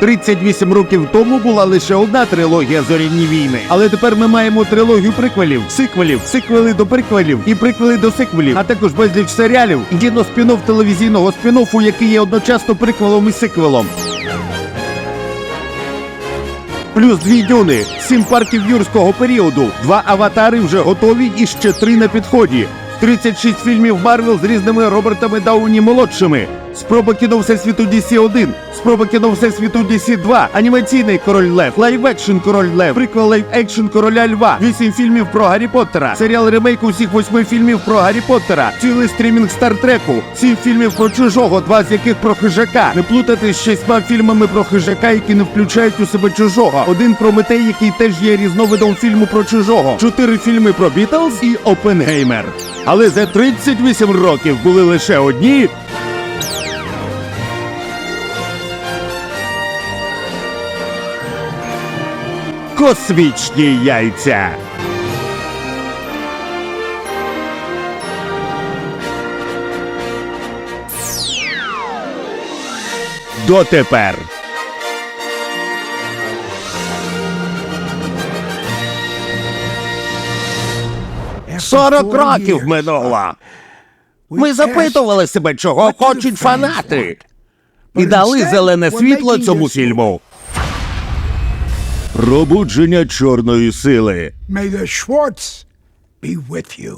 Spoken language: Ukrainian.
38 років тому була лише одна трилогія зоряні війни. Але тепер ми маємо трилогію приквелів, сиквелів, сиквели до приквелів і приквели до сиквелів, а також безліч серіалів і кіноспін-офф телевізійного спін-оффу, який є одночасно приквелом і сиквелом. Плюс дві дюни, сім парків юрського періоду, два аватари вже готові і ще три на підході. 36 фільмів Марвел з різними Робертами Дауні молодшими. Спроба кіно Всесвіту DC 1, спроба кіно Всесвіту DC 2, анімаційний король Лев, лайв-екшн король Лев, приквел лайв-екшн короля Льва, вісім фільмів про Гаррі Поттера, серіал ремейк усіх восьми фільмів про Гаррі Поттера, цілий стрімінг Стартреку, сім фільмів про чужого, два з яких про хижака. Не плутати з шістьма фільмами про хижака, які не включають у себе чужого. Один про метей, який теж є різновидом фільму про чужого. Чотири фільми про Бітлз і Опенгеймер. Але за 38 років були лише одні. Космічні яйця. Дотепер. 40 років минуло. Ми запитували себе, чого хочуть фанати. І дали зелене світло цьому фільму. Пробудження чорної сили. May the Schwartz be with you.